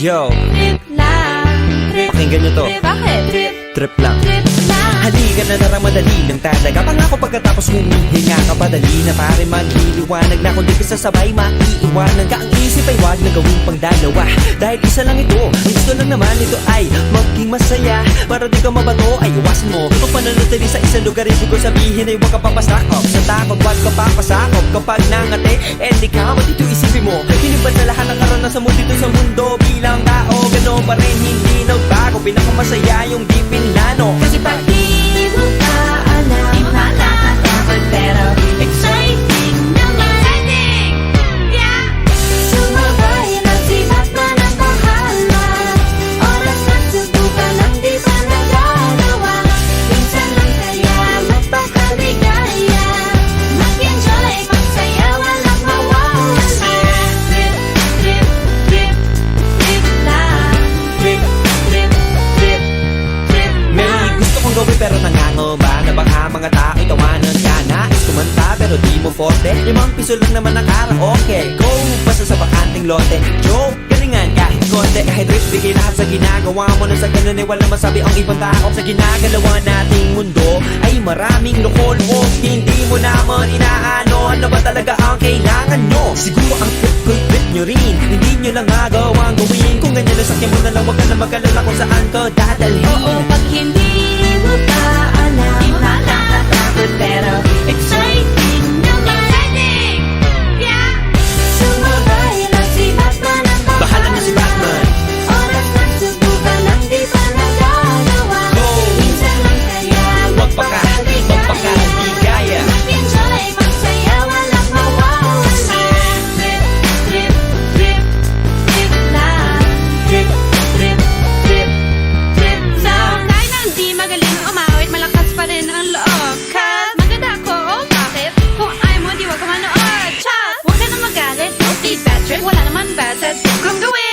Yo, Trip lang, trip, pakinggan nyo to. Bakit? Trip, lang. Trip lang Halika na tara madali lang talaga. Pangako pagkatapos humihinga ka Padali na pare magliliwanag na. Kung di ka sasabay maiiwanan ka. Ang isip ay wag na gawing pangdalawa. Dahil isa lang ito Ang gusto lang naman ito ay maging masaya. Para di ka mabato ay iwasan mo. Ang pananatili sa isang lugar Ibig ko sabihin ay huwag ka papasakop. Sa takot wag ka papasakop. Kapag nangate eh di ka Dito isipin mundo Bilang tao. Ganoon pa rin hindi nagbago. Pinakamasaya yung di pinlano. Kasi Pag mo forte. Limang piso lang naman ang karaoke. Go! Basta sa bakanting lote. Joke! Galingan kahit konti. Kahit rich bigay lahat sa ginagawa mo. Na sa ganun ay walang masabi ang ibang tao Sa ginagalawa nating mundo. Ay maraming loko-loko Hindi mo naman inaano. Ano ba talaga ang kailangan nyo? Siguro ang trip nyo rin. Hindi nyo lang agawang gawin. Kung ganyan na sakyan mo na lang Huwag ka na mag-alala kung saan ka Welcome to it.